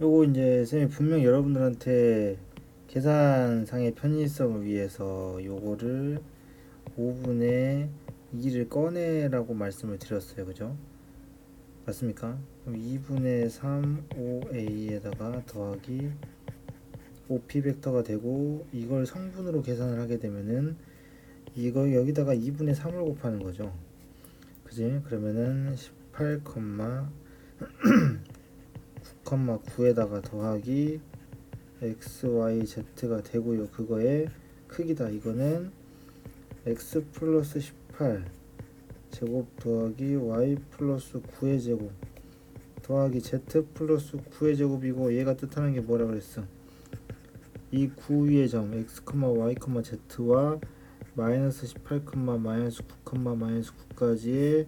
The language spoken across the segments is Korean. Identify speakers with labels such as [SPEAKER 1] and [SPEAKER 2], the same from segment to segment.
[SPEAKER 1] 요거 이제 쌤이 분명 여러분들한테 계산상의 편의성을 위해서 요거를 5분의 2를 꺼내라고 말씀을 드렸어요. 그죠? 맞습니까? 그럼 2분의 3 5a에다가 더하기 5p 벡터가 되고 이걸 성분으로 계산을 하게 되면은 이거 여기다가 2분의 3을 곱하는 거죠. 그지? 그러면은 18, 9,9에다가 더하기 x, y, z가 되고요. 그거의 크기다. 이거는 x 플러스 18 제곱 더하기 y 플러스 9의 제곱 더하기 z 플러스 9의 제곱이고 얘가 뜻하는 게 뭐라 그랬어? 이 9 위의 점 x, y, z와 마이너스 18, 마이너스 9, 마이너스 9까지의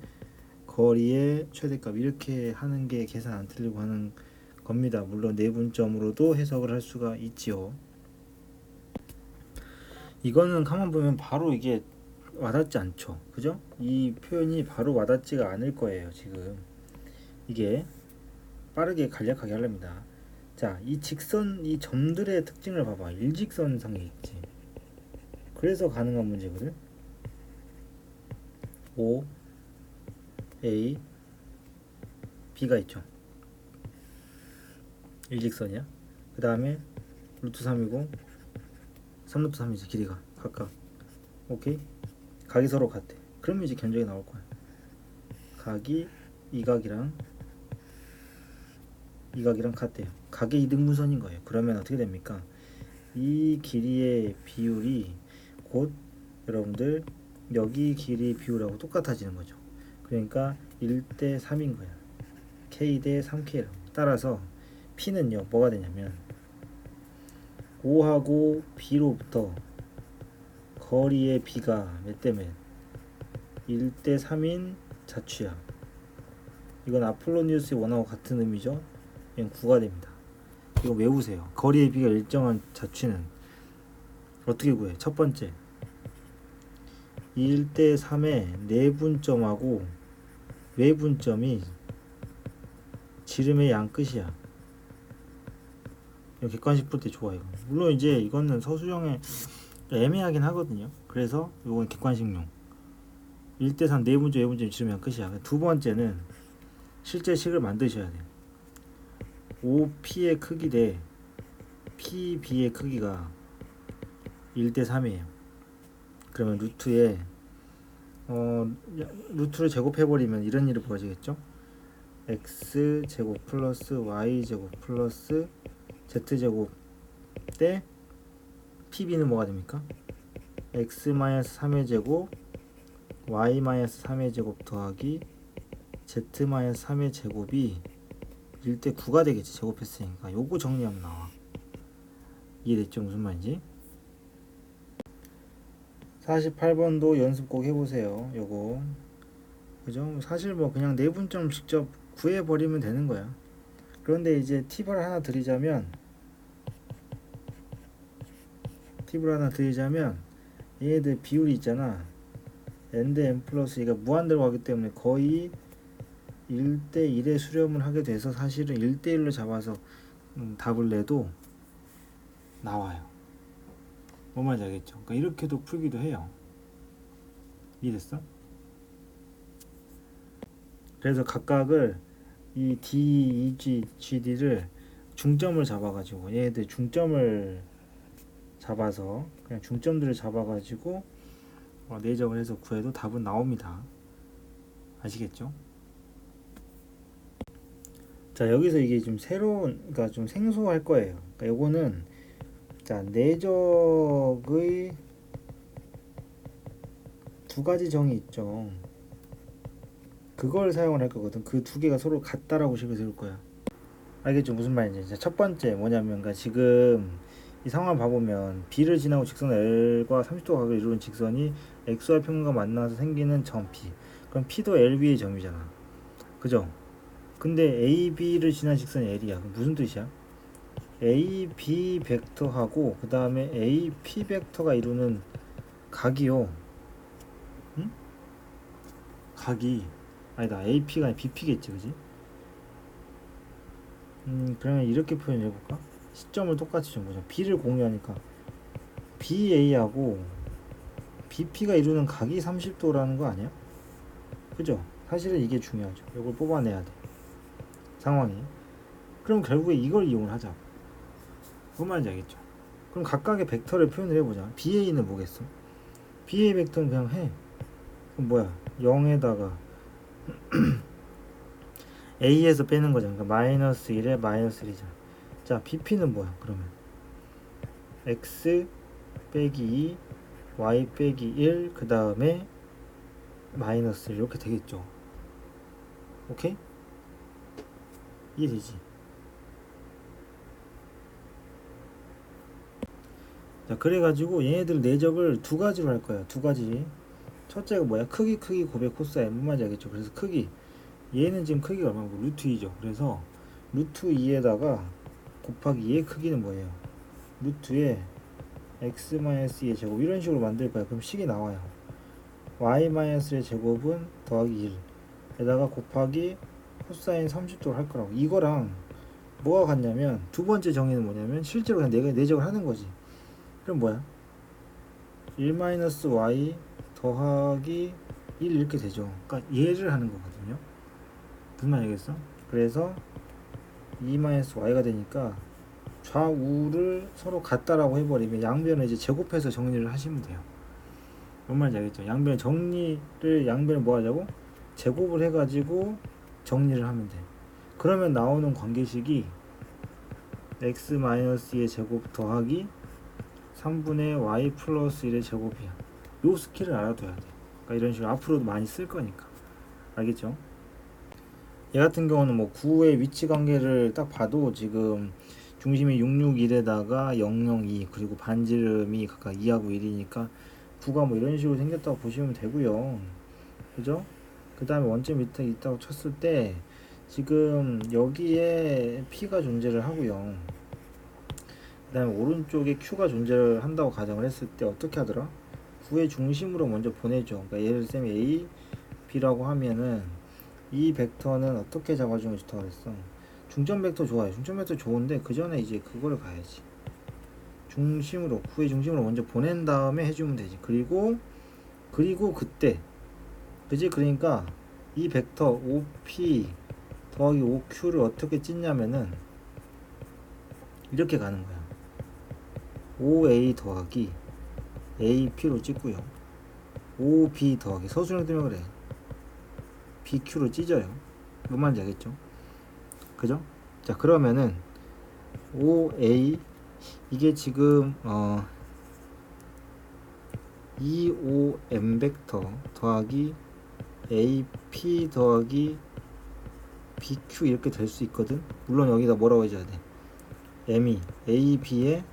[SPEAKER 1] 거리의 최대값 이렇게 하는 게 계산 안 틀리고 하는 겁니다. 물론 내분점으로도 해석을 할 수가 있지요. 이거는 가만 보면 바로 이게 와닿지 않죠. 그죠? 이 표현이 바로 와닿지가 않을 거예요. 지금 이게 빠르게 간략하게 하렵니다. 자, 이 직선 이 점들의 특징을 봐봐. 일직선상에 있지. 그래서 가능한 문제거든. O A B가 있죠. 일직선이야. 그 다음에 루트 3이고 3루트 3이지 길이가 각각. 오케이. 각이 서로 같대. 그러면 이제 견적이 나올 거야. 각이 이 각이랑 이 각이랑 같대요. 각의 이등분선인 거예요. 그러면 어떻게 됩니까? 이 길이의 비율이 곧 여러분들 여기 길이 비율하고 똑같아지는 거죠. 그러니까 1대 3인 거야. k 대 3k라고. 따라서 p는요 뭐가 되냐면 5하고 b로부터 거리의 b가 몇 대 몇? 1대 3인 자취야. 이건 아폴로니우스의 원하고 같은 의미죠. 얘는 9가 됩니다. 이거 외우세요. 거리의 b가 일정한 자취는 어떻게 구해? 첫 번째 1대 3의 내분점하고 외분점이 지름의 양 끝이야. 객관식 풀 때 좋아 이거. 물론 이제 이거는 서술형에 애매하긴 하거든요. 그래서 이건 객관식용. 1대 3 내분점 외분점 지름의 양 끝이야. 두 번째는 실제 식을 만드셔야 돼. 5p의 크기 대 pb의 크기가 1대 3이에요. 그러면 루트에 어 루트를 제곱해 버리면 이런 일이 벌어지겠죠? x 제곱 플러스 y 제곱 플러스 z 제곱 대 pb는 뭐가 됩니까? x 마이너스 3의 제곱 y 마이너스 3의 제곱 더하기 z 마이너스 3의 제곱이 1대 9가 되겠지 제곱했으니까 요거 정리하면 나와 이해됐죠 무슨 말인지 48번도 연습 꼭 해보세요. 요거. 그죠? 사실 뭐 그냥 내분점 직접 구해버리면 되는 거야. 그런데 이제 팁을 하나 드리자면, 팁을 하나 드리자면, 얘네들 비율이 있잖아. n 대 n 플러스 얘가 무한대로 가기 때문에 거의 1대 1의 수렴을 하게 돼서 사실은 1대 1로 잡아서 음, 답을 내도 나와요. 뭔 말인지 알겠죠? 그러니까 이렇게도 풀기도 해요. 이해됐어? 그래서 각각을 이 D, EG, GD를 중점을 잡아가지고 얘네들 중점을 잡아서 그냥 중점들을 잡아가지고 어, 내적을 해서 구해도 답은 나옵니다. 아시겠죠? 자 여기서 이게 좀 새로운 그러니까 좀 생소할 거예요. 그러니까 요거는 자 내적의 두 가지 정이 있죠. 그걸 사용을 할 거거든. 그 두 개가 서로 같다라고 식을 세울 거야. 알겠죠? 무슨 말인지. 자, 첫 번째 뭐냐면, 그러니까 지금 이 상황을 봐보면 B를 지나고 직선 L과 30도 각을 이루는 직선이 XY 평균과 만나서 생기는 점 P. 그럼 P도 LB의 점이잖아. 그죠? 근데 AB를 지난 직선이 L이야. 무슨 뜻이야? AB 벡터하고 그 다음에 AP 벡터가 이루는 각이요. 응? 각이 아니다 AP가 아니라 BP겠지, 그지? 음 그러면 이렇게 표현해 볼까? 시점을 똑같이 좀 보자. B를 공유하니까 BA하고 BP가 이루는 각이 30도라는 거 아니야? 그죠? 사실은 이게 중요하죠. 이걸 뽑아내야 돼. 상황이. 그럼 결국에 이걸 이용을 하자고. 뭔 말인지 알겠죠? 그럼 각각의 벡터를 표현을 해보자. BA는 뭐겠어? BA 벡터는 그냥 해. 그럼 뭐야? 0에다가 A에서 빼는 거잖아. 그러니까 마이너스 1에 마이너스 1이잖아. 자, BP는 뭐야? 그러면 X 빼기 2, Y 빼기 1, 그 다음에 마이너스 1 이렇게 되겠죠. 오케이? 이해되지? 자, 그래가지고 얘네들 내적을 두 가지로 할 거야. 두 가지. 첫째가 뭐야? 크기, 크기, 고백, 코사인. 뭔 말인지 알겠죠? 그래서 크기. 얘는 지금 크기가 얼마고? 루트 2죠. 그래서 루트 2에다가 곱하기 2의 크기는 뭐예요? 루트에 x-2의 제곱 이런 식으로 만들 거야. 그럼 식이 나와요. y-의 제곱은 더하기 1에다가 곱하기 코사인 30도를 할 거라고. 이거랑 뭐가 같냐면 두 번째 정의는 뭐냐면 실제로 그냥 내적을 하는 거지. 그럼 뭐야? 1-y 더하기 1 이렇게 되죠. 그러니까 얘를 하는 거거든요. 무슨 말 알겠어? 그래서 2-y가 되니까 좌우를 서로 같다라고 해버리면 양변을 이제 제곱해서 정리를 하시면 돼요. 뭔 말인지 알겠죠? 양변 정리를 양변을 뭐 하자고? 제곱을 해가지고 정리를 하면 돼. 그러면 나오는 관계식이 x-2의 제곱 더하기 3분의 y 플러스 1의 제곱이야. 요 스킬을 알아둬야 돼. 그러니까 이런 식으로 앞으로도 많이 쓸 거니까. 알겠죠? 얘 같은 경우는 뭐 9의 위치 관계를 딱 봐도 지금 중심이 661에다가 002 그리고 반지름이 각각 2하고 1이니까 9가 뭐 이런 식으로 생겼다고 보시면 되고요. 그죠? 그 다음에 원점 밑에 있다고 쳤을 때 지금 여기에 P가 존재를 하고요. 그 다음에 오른쪽에 Q가 존재를 한다고 가정을 했을 때 어떻게 하더라? 9의 중심으로 먼저 보내죠. 그러니까 예를 들면 A, B라고 하면은 이 벡터는 어떻게 잡아주는 게 좋다고 그랬어? 중점 벡터 좋아요. 중점 벡터 좋은데 그 전에 이제 그거를 가야지. 중심으로 9의 중심으로 먼저 보낸 다음에 해주면 되지. 그리고 그리고 그때 그지? 그러니까 이 벡터 OP 더하기 OQ를 어떻게 찢냐면은 이렇게 가는 거야. OA 더하기 AP로 찍고요. OB 더하기 서술형 뜨면 그래. BQ로 찢어요. 뭔 말인지 알겠죠? 그죠? 자 그러면은 OA 이게 지금 어 2OM 벡터 더하기 AP 더하기 BQ 이렇게 될 수 있거든. 물론 여기다 뭐라고 해줘야 돼? M이 AB의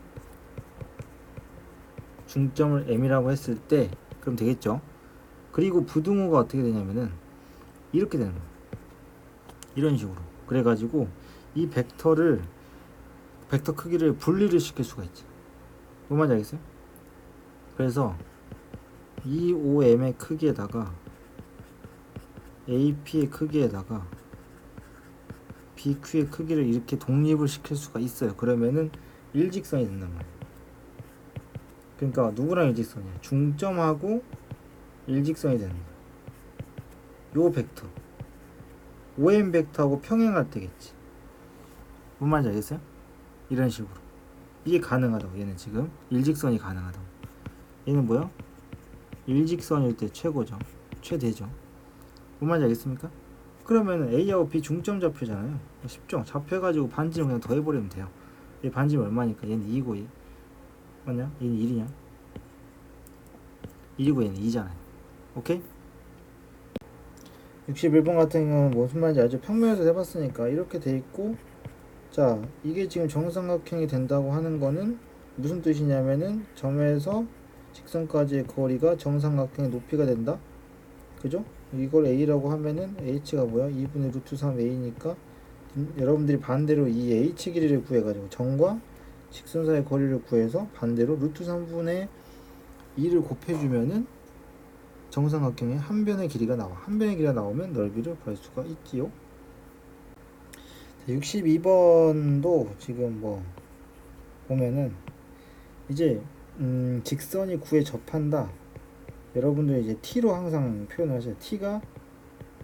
[SPEAKER 1] 중점을 M이라고 했을 때 그럼 되겠죠. 그리고 부등호가 어떻게 되냐면은 이렇게 되는 거예요. 이런 식으로. 그래가지고 이 벡터를 벡터 크기를 분리를 시킬 수가 있지. 뭔 말인지 알겠어요? 그래서 이 OM의 크기에다가 AP의 크기에다가 BQ의 크기를 이렇게 독립을 시킬 수가 있어요. 그러면은 일직선이 된단 말이에요. 그러니까 누구랑 일직선이야? 중점하고 일직선이 되는 거야. 요 벡터. OM 벡터하고 평행할 때겠지. 뭔 말인지 알겠어요? 이런 식으로. 이게 가능하다고 얘는 지금. 일직선이 가능하다고. 얘는 뭐야? 일직선일 때 최고죠. 최대죠. 뭔 말인지 알겠습니까? 그러면 A하고 B 중점 좌표잖아요. 쉽죠? 좌표 해가지고 반지름 그냥 더해버리면 돼요. 얘 반지름 얼마니까? 얘는 2고 2 맞냐? 얘는 1이냐? 1이고 얘는 2잖아요. 오케이? 61번 같은 경우는 무슨 말인지 알죠? 평면에서 해봤으니까 이렇게 돼 있고 자 이게 지금 정삼각형이 된다고 하는 거는 무슨 뜻이냐면은 점에서 직선까지의 거리가 정삼각형의 높이가 된다 그죠? 이걸 A라고 하면은 H가 뭐야? 2분의 루트 3A니까 여러분들이 반대로 이 H 길이를 구해가지고 점과 직선 사이의 거리를 구해서 반대로 루트 3분의 2를 곱해주면은 정삼각형의 한 변의 길이가 나와. 한 변의 길이가 나오면 넓이를 구할 수가 있지요. 62번도 지금 뭐 보면은 이제 음, 직선이 9에 접한다. 여러분들 이제 t로 항상 표현을 하셔요. t가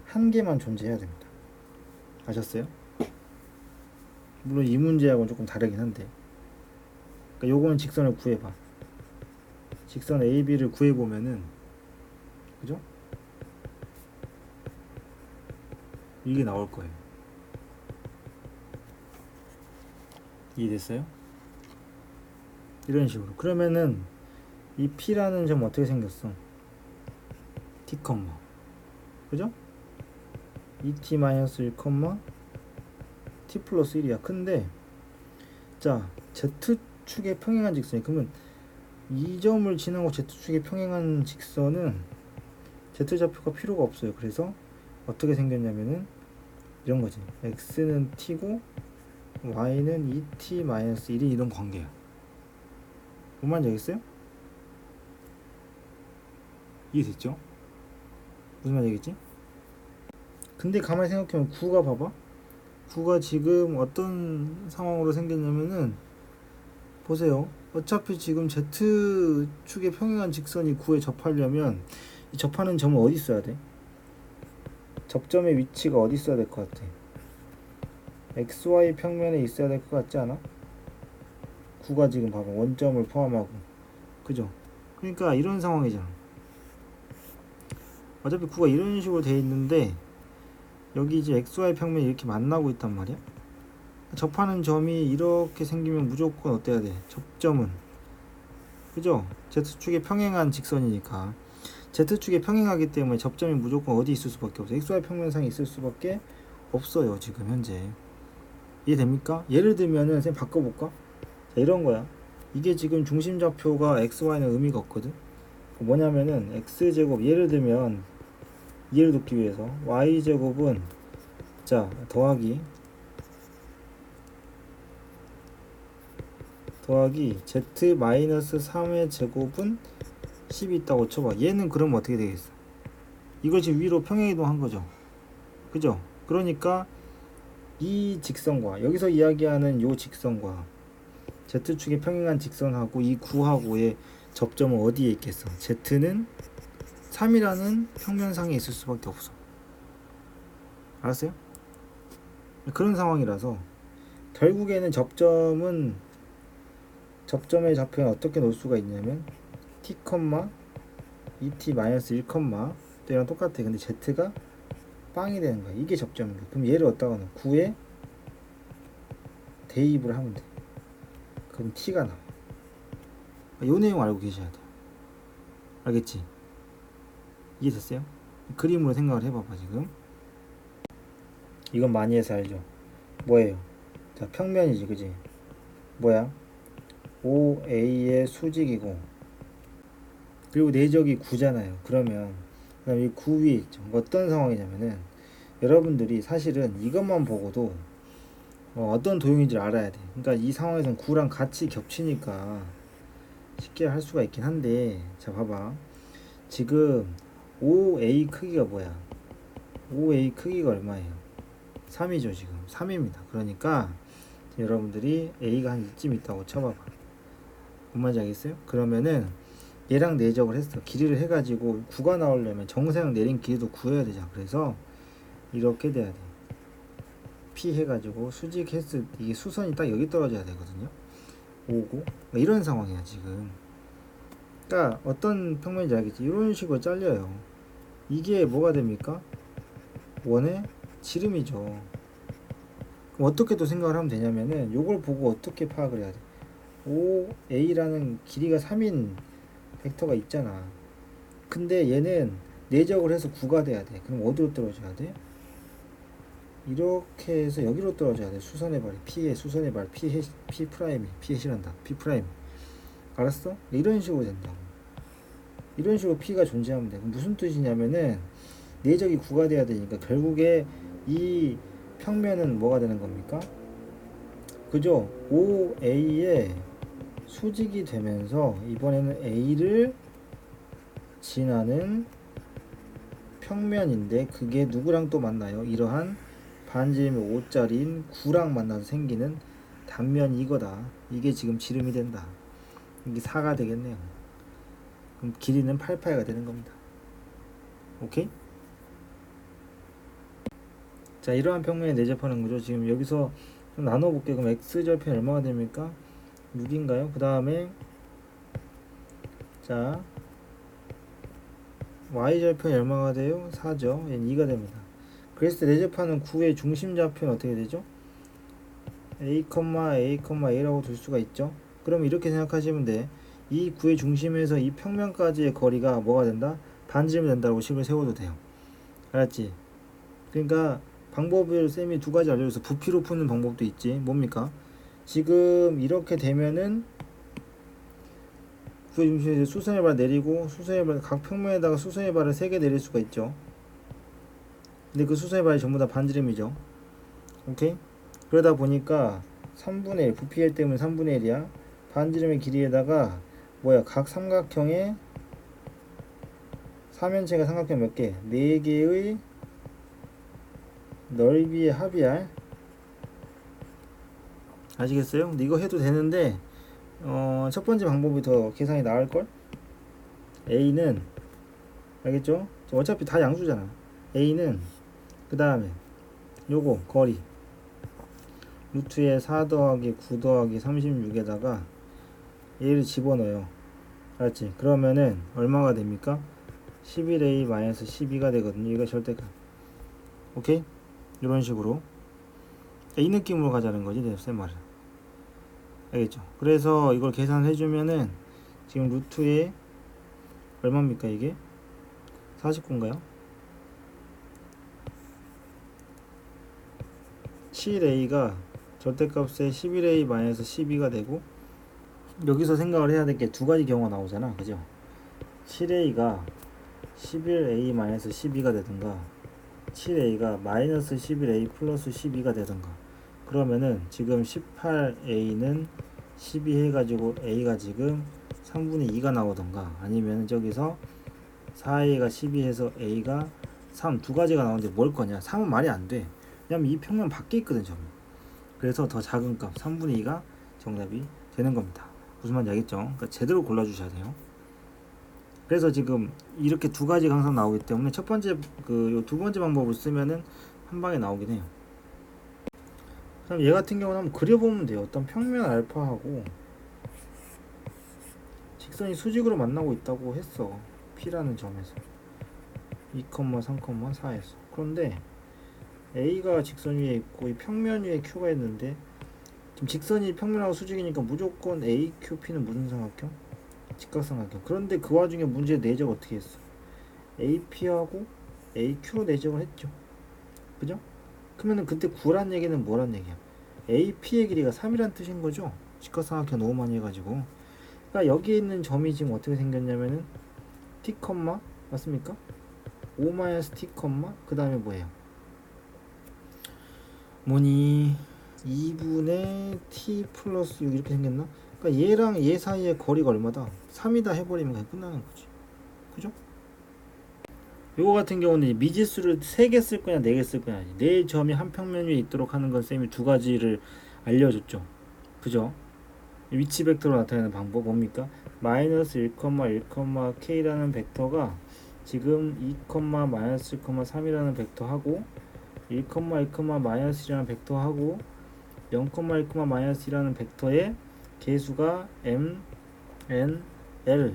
[SPEAKER 1] 한 개만 존재해야 됩니다. 아셨어요? 물론 이 문제하고는 조금 다르긴 한데. 그러니까 요거는 직선을 구해봐. 직선 AB를 구해보면은 그죠? 이게 나올 거예요. 이해됐어요? 이런 식으로. 그러면은 이 P라는 점 어떻게 생겼어? T, 그죠? 2T-1, T 플러스 1이야. 근데 자 Z축의 평행한 직선이 그러면 이 점을 지나고 Z축의 평행한 직선은 Z좌표가 필요가 없어요. 그래서 어떻게 생겼냐면은 이런 거지. X는 T고 Y는 2T-1이 이런 관계야. 뭔 말인지 알겠어요? 이해됐죠? 무슨 말이겠지? 근데 가만히 생각해보면 9가 봐봐 9가 지금 어떤 상황으로 생겼냐면은 보세요 어차피 지금 Z축의 평행한 직선이 9에 접하려면 이 접하는 점은 어디 있어야 돼? 접점의 위치가 어디 있어야 될 것 같아? XY 평면에 있어야 될 것 같지 않아? 9가 지금 봐봐 원점을 포함하고 그죠? 그러니까 이런 상황이잖아 어차피 9가 이런 식으로 돼 있는데 여기 이제 XY 평면이 이렇게 만나고 있단 말이야 접하는 점이 이렇게 생기면 무조건 어때야 돼 접점은 그죠 Z축에 평행한 직선이니까 Z축에 평행하기 때문에 접점이 무조건 어디 있을 수밖에 없어 XY 평면상에 있을 수밖에 없어요 지금 현재 이해됩니까? 예를 들면은 선 바꿔볼까? 자, 이런 거야 이게 지금 중심 좌표가 XY는 의미가 없거든 뭐냐면은 X제곱 예를 들면 이해를 돕기 위해서 y제곱은 자 더하기 더하기 z 마이너스 3의 제곱은 10이 있다고 쳐봐. 얘는 그럼 어떻게 되겠어? 이걸 지금 위로 평행이동한 거죠. 그죠? 그러니까 이 직선과 여기서 이야기하는 요 직선과 z축의 평행한 직선하고 이 9하고의 접점은 어디에 있겠어? Z는 3이라는 평면상에 있을 수밖에 없어. 알았어요? 그런 상황이라서 결국에는 접점은 접점의 좌표는 어떻게 놓을 수가 있냐면 t, 2t-1, 때랑 똑같아. 근데 z가 빵이 되는 거야. 이게 접점인 거야. 그럼 얘를 어디다가 넣어? 9에 대입을 하면 돼. 그럼 t가 나와. 요 내용 알고 계셔야 돼. 알겠지? 이해됐어요? 그림으로 생각을 해봐봐 지금 이건 많이 해서 알죠 뭐예요 자 평면이지 그지 뭐야 OA의 수직이고 그리고 내적이 9잖아요 그러면 그럼 이9 위에 있죠 어떤 상황이냐면은 여러분들이 사실은 이것만 보고도 어, 어떤 도형인지 알아야 돼 그러니까 이 상황에서는 9랑 같이 겹치니까 쉽게 할 수가 있긴 한데 자 봐봐 지금 OA 크기가 뭐야? OA 크기가 얼마예요? 3이죠 지금 3입니다 그러니까 여러분들이 A가 한 이쯤 있다고 쳐봐봐 뭔 말인지 알겠어요? 그러면은 얘랑 내적을 했어 길이를 해가지고 9가 나오려면 정사형 내린 길이도 구해야 되잖아 그래서 이렇게 돼야 돼 P 해가지고 수직 했을 이게 수선이 딱 여기 떨어져야 되거든요 오고 이런 상황이야 지금 그러니까 어떤 평면인지 알겠지? 이런 식으로 잘려요. 이게 뭐가 됩니까? 원의 지름이죠. 어떻게 또 생각을 하면 되냐면은 이걸 보고 어떻게 파악을 해야 돼? OA라는 길이가 3인 벡터가 있잖아. 근데 얘는 내적을 해서 9가 돼야 돼. 그럼 어디로 떨어져야 돼? 이렇게 해서 여기로 떨어져야 돼. 수선의 발, P의 수선의 발, P, P 프라임이, P 해시란다. P 프라임. 알았어? 이런 식으로 된다고. 이런 식으로 P가 존재하면 돼. 무슨 뜻이냐면은 내적이 9가 돼야 되니까 결국에 이 평면은 뭐가 되는 겁니까? 그죠? OA의 수직이 되면서 이번에는 A를 지나는 평면인데 그게 누구랑 또 만나요? 이러한 반지름이 5짜리인 9랑 만나서 생기는 단면이 이거다. 이게 지금 지름이 된다. 이게 4가 되겠네요. 그럼 길이는 8파이가 되는 겁니다. 오케이? 자, 이러한 평면에 내접하는 거죠. 지금 여기서 좀 나눠볼게요. 그럼 x절편 얼마가 됩니까? 6인가요? 그 다음에 자 y절편이 얼마가 돼요? 4죠. 얘는 2가 됩니다. 때 내접하는 9의 중심 좌표는 어떻게 되죠? a, a, a라고 둘 수가 있죠. 그럼 이렇게 생각하시면 돼. 이 9의 중심에서 이 평면까지의 거리가 뭐가 된다? 반지름이 된다고 식을 세워도 돼요. 알았지? 그러니까 방법을 쌤이 두 가지 알려줘서 부피로 푸는 방법도 있지. 뭡니까? 지금 이렇게 되면은 구의 중심에서 수선의 발 내리고 수선의 발각 평면에다가 수선의 발을 세개 내릴 수가 있죠. 근데 그 수선의 발이 전부 다 반지름이죠. 오케이? 그러다 보니까 3분의 1 부피 L 때문에 3분의 1이야. 반지름의 길이에다가 뭐야 각 삼각형의 사면체가 삼각형 몇 개? 4개의 넓이의 합이야. 아시겠어요? 근데 이거 해도 되는데 어, 첫 번째 방법이 더 계산이 나을 걸? A는 알겠죠? 어차피 다 양수잖아. A는 그 다음에 요거 거리 루트에 4 더하기 9 더하기 36에다가 얘를 집어넣어요. 알았지? 그러면은 얼마가 됩니까? 11a 12가 되거든요. 이거 절대값. 오케이? 이런 식으로 이 느낌으로 가자는 거지, 쌤 말은. 알겠죠? 그래서 이걸 계산해 주면은 지금 루트에 얼마입니까 이게? 49인가요? 7a가 절대값에 11a 12가 되고 여기서 생각을 해야 될 게 두 가지 경우가 나오잖아 그죠 7a가 11a 12가 되든가 7a가 마이너스 11a 플러스 12가 되든가 그러면은 지금 18a는 12 해가지고 a가 지금 3분의 2가 나오던가 아니면 저기서 4a가 12 해서 a가 3 두 가지가 나오는데 뭘 거냐? 3은 말이 안돼. 왜냐면 이 평면 밖에 있거든 점이 그래서 더 작은 값 3분의 2가 정답이 되는 겁니다. 무슨 말인지 알겠죠? 그러니까 제대로 골라주셔야 돼요. 그래서 지금 이렇게 두 가지가 항상 나오기 때문에 첫 번째 그 두 번째 방법을 쓰면은 한 방에 나오긴 해요 그럼 얘 같은 경우는 한번 그려보면 돼요. 어떤 평면 알파하고 직선이 수직으로 만나고 있다고 했어. P라는 점에서 2, 3,4에서 그런데 A가 직선 위에 있고 이 평면 위에 Q가 있는데 지금 직선이 평면하고 수직이니까 무조건 AQP는 무슨 삼각형? 직각삼각형. 그런데 그 와중에 문제 내적 어떻게 했어? AP하고 AQ로 내적을 했죠. 그죠? 그러면은 그때 9란 얘기는 뭐란 얘기야? AP의 길이가 3이란 뜻인 거죠. 직각삼각형 너무 많이 해가지고. 그러니까 여기 있는 점이 지금 어떻게 생겼냐면은 t 맞습니까? 5 마이너스 t 컴마 그 다음에 뭐예요? 뭐니 2분의 t 플러스 6 이렇게 생겼나? 그러니까 얘랑 얘 사이의 거리가 얼마다? 3이다 해버리면 그냥 끝나는 거지. 그죠? 요거 같은 경우는 미지수를 3개 쓸 거냐 4개 쓸 거냐. 네 점이 한 평면 위에 있도록 하는 건 쌤이 두 가지를 알려줬죠. 그죠? 위치 벡터로 나타내는 방법 뭡니까? 마이너스 1, 1, k라는 벡터가 지금 2, 마이너스 1,3이라는 벡터하고 1, 1, 마이너스라는 벡터하고 0, 1, 마이너스라는 벡터의 개수가 m, n, l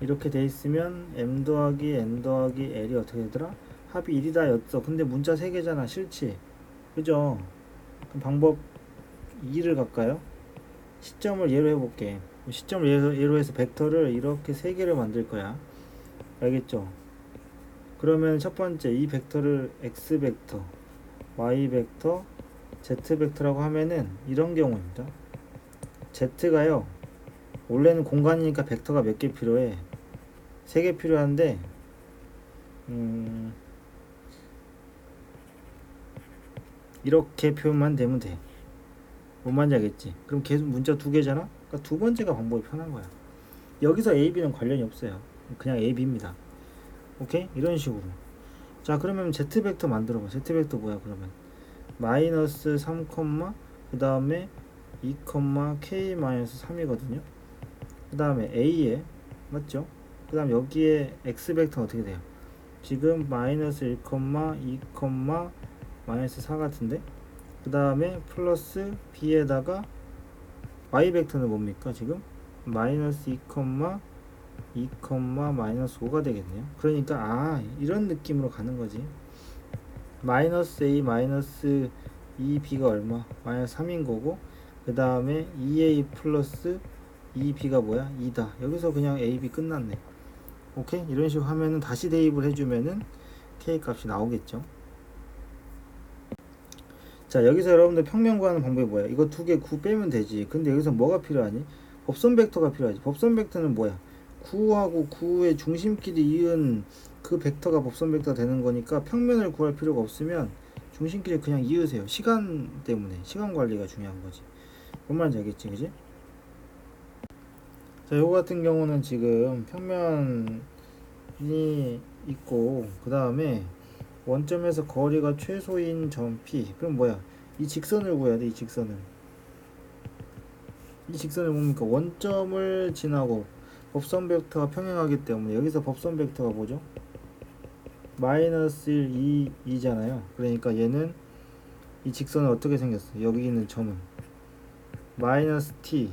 [SPEAKER 1] 이렇게 돼 있으면 m 더하기 n 더하기 l이 어떻게 되더라? 합이 1이다 였어. 근데 문자 3개잖아. 싫지? 그죠? 그럼 방법 2를 갈까요? 시점을 예로 해볼게. 시점을 예로, 예로 해서 벡터를 이렇게 3개를 만들 거야. 알겠죠? 그러면 첫 번째 이 벡터를 x 벡터, y 벡터, z 벡터라고 하면은 이런 경우입니다. z가요. 원래는 공간이니까 벡터가 몇 개 필요해? 3개 필요한데 음, 이렇게 표현만 되면 돼. 뭔 말인지 알겠지? 그럼 계속 문자 두 개잖아? 그러니까 두 번째가 방법이 편한 거야. 여기서 A, B는 관련이 없어요. 그냥 A, B입니다. 오케이? 이런 식으로. 자, 그러면 Z 벡터 만들어 봐. Z 벡터 뭐야, 그러면? 마이너스 3, 그 다음에 2, k 마이너스 3이거든요. 그 다음에 a에 맞죠? 그 다음 여기에 x 벡터 어떻게 돼요? 지금 마이너스 1, 2, 마이너스 4 같은데 그 다음에 플러스 b에다가 y 벡터는 뭡니까 지금? 마이너스 2, 2, 마이너스 5가 되겠네요. 그러니까 아 이런 느낌으로 가는 거지. 마이너스 a 마이너스 2b가 얼마? 마이너스 3인 거고 그 다음에 2a 플러스 2b가 뭐야? 2다. 여기서 그냥 a, b 끝났네. 오케이? 이런 식으로 하면은 다시 대입을 해주면은 k 값이 나오겠죠. 자 여기서 여러분들 평면 구하는 방법이 뭐야? 이거 두개구 빼면 되지. 근데 여기서 뭐가 필요하니? 법선 벡터가 필요하지. 법선 벡터는 뭐야? 9하고 9의 중심끼리 이은 그 벡터가 법선 벡터 되는 거니까 평면을 구할 필요가 없으면 중심끼리 그냥 이으세요. 시간 때문에 시간 관리가 중요한 거지. 뭔 말인지 알겠지, 그지? 자, 요거 같은 경우는 지금 평면이 있고 그 다음에 원점에서 거리가 최소인 점 P. 그럼 뭐야? 이 직선을 구해야 돼, 이 직선을. 이 직선을 뭡니까? 원점을 지나고 법선 벡터가 평행하기 때문에 여기서 법선 벡터가 뭐죠? 마이너스 1, 2, 2잖아요. 그러니까 얘는 이 직선은 어떻게 생겼어? 여기 있는 점은 마이너스 t,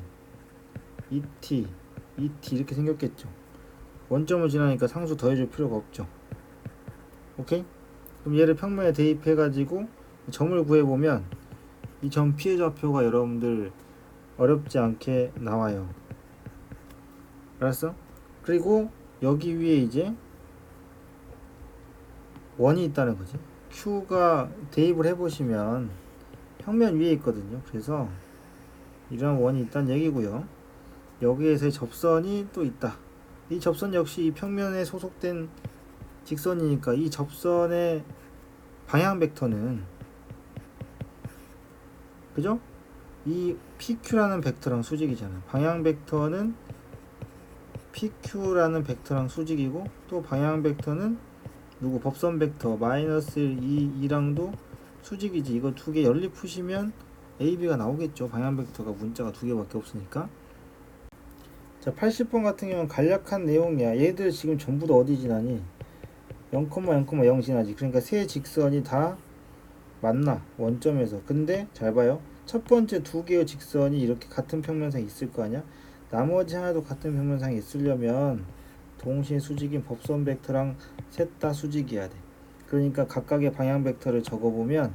[SPEAKER 1] 2t, 2t 이렇게 생겼겠죠. 원점을 지나니까 상수 더해줄 필요가 없죠. 오케이? 그럼 얘를 평면에 대입해 가지고 점을 구해보면 이 점 피해 좌표가 여러분들 어렵지 않게 나와요. 알았어? 그리고 여기 위에 이제 원이 있다는 거지. Q가 대입을 해보시면 평면 위에 있거든요. 그래서 이런 원이 있다는 얘기고요. 여기에서 접선이 또 있다. 이 접선 역시 이 평면에 소속된 직선이니까 이 접선의 방향 벡터는 그죠? 이 PQ라는 벡터랑 수직이잖아. 방향 벡터는 PQ라는 벡터랑 수직이고 또 방향 벡터는 누구 법선 벡터 마이너스 1, 2, 2랑도 수직이지. 이거 두개 연립 푸시면 AB가 나오겠죠. 방향 벡터가 문자가 두 개밖에 없으니까. 자, 80번 같은 경우는 간략한 내용이야. 얘들 지금 전부 다 어디 지나니? 0,0,0 지나지. 그러니까 세 직선이 다 만나. 원점에서. 근데 잘 봐요. 첫 번째 두 개의 직선이 이렇게 같은 평면상에 있을 거 아니야? 나머지 하나도 같은 평면상에 있으려면 동시에 수직인 법선 벡터랑 셋 다 수직이어야 돼. 그러니까 각각의 방향 벡터를 적어보면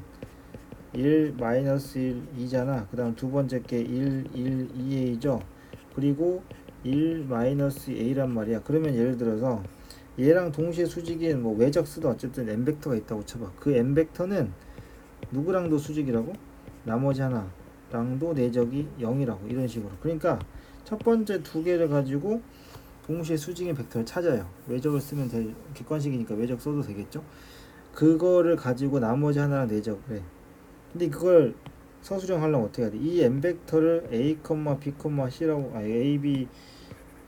[SPEAKER 1] 1, 마이너스 1, 2잖아. 그 다음 두 번째 게 1, 1, 2a죠. 그리고 1, 마이너스 a란 말이야. 그러면 예를 들어서 얘랑 동시에 수직인 뭐 외적 쓰든 어쨌든 n 벡터가 있다고 쳐봐. 그 n 벡터는 누구랑도 수직이라고? 나머지 하나랑도 내적이 0이라고 이런 식으로. 그러니까 첫 번째 두 개를 가지고 동시에 수직인 벡터를 찾아요. 외적을 쓰면 될 객관식이니까 외적 써도 되겠죠? 그거를 가지고 나머지 하나랑 내적을 해. 근데 그걸 서술형 하려면 어떻게 해야 돼? 이 n 벡터를 a, b, c라고 아 a, b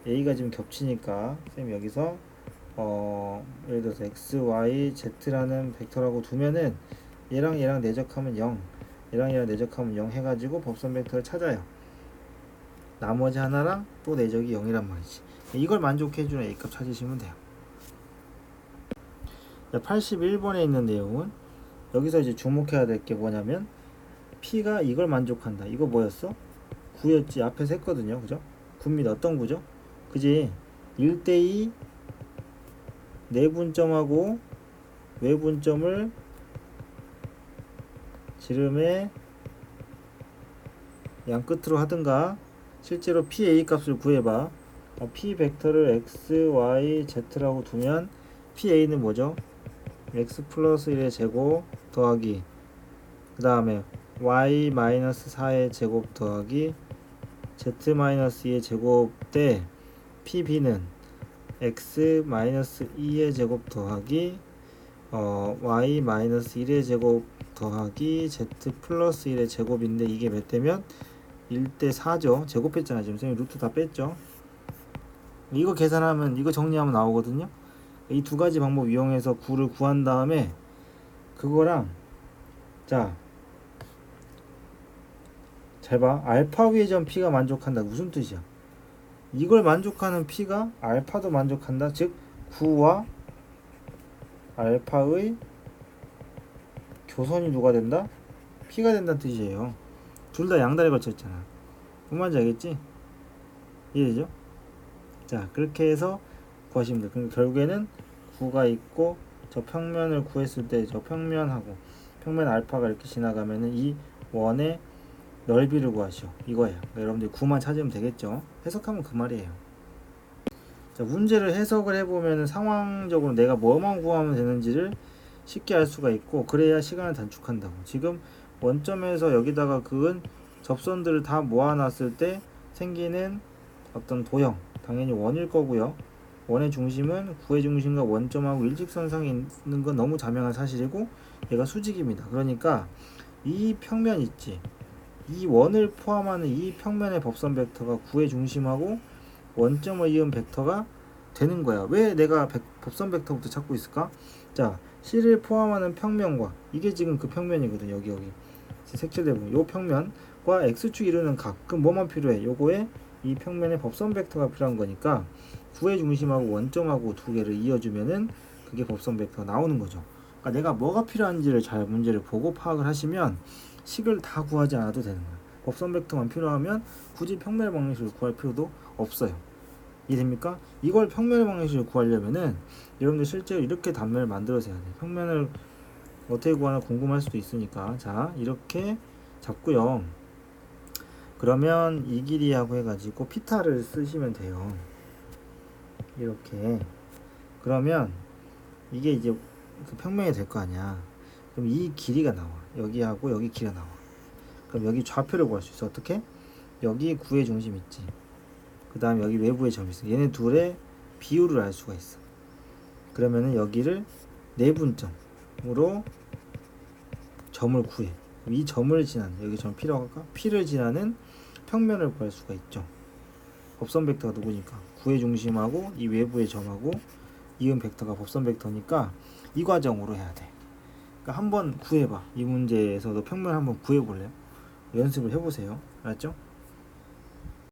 [SPEAKER 1] a가 지금 겹치니까 쌤 여기서 어 예를 들어서 x, y, z라는 벡터라고 두면은 얘랑 얘랑 내적하면 0 얘랑 얘랑 내적하면 0 해가지고 법선 벡터를 찾아요. 나머지 하나랑 또 내적이 0이란 말이지. 이걸 만족해주는 A값 찾으시면 돼요. 81번에 있는 내용은 여기서 이제 주목해야 될 게 뭐냐면 P가 이걸 만족한다. 이거 뭐였어? 9였지. 앞에서 했거든요. 그죠? 9입니다. 어떤 구죠? 그지? 1대2 내분점하고 외분점을 지름의 양 끝으로 하든가 실제로 PA 값을 구해봐. 어, P 벡터를 X, Y, Z라고 두면 PA는 뭐죠? X 플러스 1의 제곱 더하기 그 다음에 Y 마이너스 4의 제곱 더하기 Z 마이너스 2의 제곱 때 PB는 X 마이너스 2의 제곱 더하기 어, Y 마이너스 1의 제곱 더하기 Z 플러스 1의 제곱인데 이게 몇 대면 1대 4죠. 제곱했잖아요. 지금 선생님 루트 다 뺐죠. 이거 계산하면 이거 정리하면 나오거든요. 이 두 가지 방법 이용해서 9를 구한 다음에 그거랑 자 잘 봐. 알파 위의 점 P가 만족한다. 무슨 뜻이야? 이걸 만족하는 P가 알파도 만족한다. 즉 9와 알파의 교선이 누가 된다? P가 된다는 뜻이에요. 둘 다 양다리 걸쳐 있잖아. 뭔 말인지 알겠지? 이해되죠? 자, 그렇게 해서 구하시면 돼요. 결국에는 9가 있고 저 평면을 구했을 때 저 평면하고 평면 알파가 이렇게 지나가면은 이 원의 넓이를 구하시오. 이거예요. 그러니까 여러분들 9만 찾으면 되겠죠? 해석하면 그 말이에요. 자, 문제를 해석을 해보면 상황적으로 내가 뭐만 구하면 되는지를 쉽게 알 수가 있고 그래야 시간을 단축한다고. 지금 원점에서 여기다가 그은 접선들을 다 모아놨을 때 생기는 어떤 도형 당연히 원일 거고요. 원의 중심은 구의 중심과 원점하고 일직선상에 있는 건 너무 자명한 사실이고 얘가 수직입니다. 그러니까 이 평면 있지. 이 원을 포함하는 이 평면의 법선 벡터가 구의 중심하고 원점을 이은 벡터가 되는 거야. 왜 내가 벡- 법선 벡터부터 찾고 있을까? 자, C를 포함하는 평면과 이게 지금 그 평면이거든. 여기 여기. 색칠돼 보면 요 평면과 x축 이루는 각. 그럼 뭐만 필요해? 요거에 이 평면의 법선 벡터가 필요한 거니까 구의 중심하고 원점하고 두 개를 이어주면은 그게 법선 벡터가 나오는 거죠. 그러니까 내가 뭐가 필요한지를 잘 문제를 보고 파악을 하시면 식을 다 구하지 않아도 되는 거예요. 법선 벡터만 필요하면 굳이 평면의 방정식을 구할 필요도 없어요. 이해됩니까? 이걸 평면의 방정식을 구하려면은 여러분들 실제로 이렇게 단면을 만들어서 해야 돼요. 평면을 어떻게 구하나 궁금할 수도 있으니까 자 이렇게 잡고요. 그러면 이 길이하고 해가지고 피타를 쓰시면 돼요. 이렇게 그러면 이게 이제 그 평면이 될 거 아니야. 그럼 이 길이가 나와. 여기하고 여기 길이가 나와. 그럼 여기 좌표를 구할 수 있어. 어떻게? 여기 구의 중심 있지. 그 다음에 여기 외부의 점이 있어. 얘네 둘의 비율을 알 수가 있어. 그러면은 여기를 내분점으로 점을 구해. 이 점을 지나는 여기 점 P라고 할까? P를 지나는 평면을 구할 수가 있죠. 법선 벡터가 누구니까 구의 중심하고 이 외부의 점하고 이은 벡터가 법선 벡터니까 이 과정으로 해야 돼. 그러니까 한번 구해봐. 이 문제에서도 평면 한번 구해볼래요? 연습을 해보세요. 알았죠?